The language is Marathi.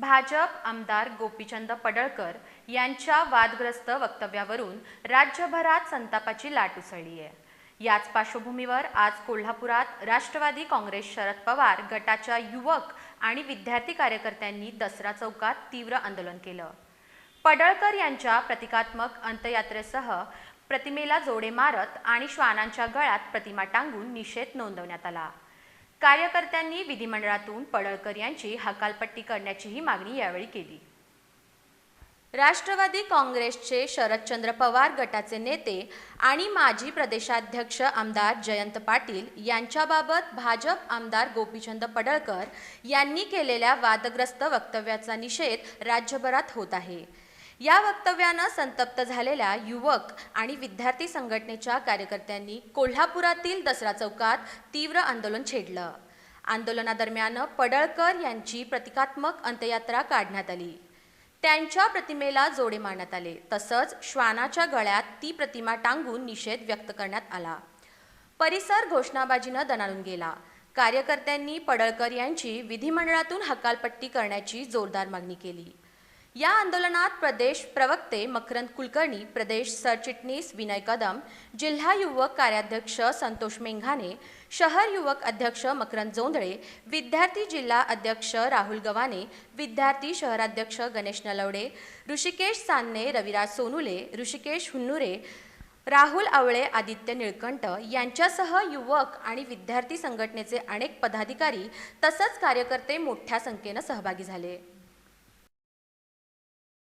भाजप आमदार गोपीचंद पडळकर यांच्या वादग्रस्त वक्तव्यावरून राज्यभरात संतापाची लाट उसळली आहे. याच पार्श्वभूमीवर आज कोल्हापुरात राष्ट्रवादी काँग्रेस शरद पवार गटाच्या युवक आणि विद्यार्थी कार्यकर्त्यांनी दसरा चौकात तीव्र आंदोलन केलं. पडळकर यांच्या प्रतिकात्मक अंत्ययात्रेसह प्रतिमेला जोडे मारत आणि श्वानांच्या गळ्यात प्रतिमा टांगून निषेध नोंदवण्यात आला. कार्यकर्त्यांनी विधिमंडळातून पडळकर यांची हकालपट्टी करण्याचीही मागणी यावेळी केली. राष्ट्रवादी काँग्रेसचे शरदचंद्र पवार गटाचे नेते आणि माजी प्रदेशाध्यक्ष आमदार जयंत पाटील यांच्याबाबत भाजप आमदार गोपीचंद पडळकर यांनी केलेल्या वादग्रस्त वक्तव्याचा निषेध राज्यभरात होत आहे. या वक्तव्यानं संतप्त झालेल्या युवक आणि विद्यार्थी संघटनेच्या कार्यकर्त्यांनी कोल्हापुरातील दसरा चौकात तीव्र आंदोलन छेडलं. आंदोलनादरम्यान पडळकर यांची प्रतिकात्मक अंत्ययात्रा काढण्यात आली. त्यांच्या प्रतिमेला जोडे मारण्यात आले. तसंच श्वानाच्या गळ्यात ती प्रतिमा टांगून निषेध व्यक्त करण्यात आला. परिसर घोषणाबाजीनं दणाणून गेला. कार्यकर्त्यांनी पडळकर यांची विधिमंडळातून हकालपट्टी करण्याची जोरदार मागणी केली. या आंदोलनात प्रदेश प्रवक्ते मकरंद कुलकर्णी प्रदेश सरचिटणीस विनय कदम जिल्हा युवक कार्याध्यक्ष संतोष मेंघाने शहर युवक अध्यक्ष मकरंद जोंधळे विद्यार्थी जिल्हा अध्यक्ष राहुल गवाने विद्यार्थी शहराध्यक्ष गणेश नलवडे ऋषिकेश सान्ने रविराज सोनुले ऋषिकेश हुन्नुरे राहुल आवळे आदित्य निळकंठ यांच्यासह युवक आणि विद्यार्थी संघटनेचे अनेक पदाधिकारी तसंच कार्यकर्ते मोठ्या संख्येनं सहभागी झाले.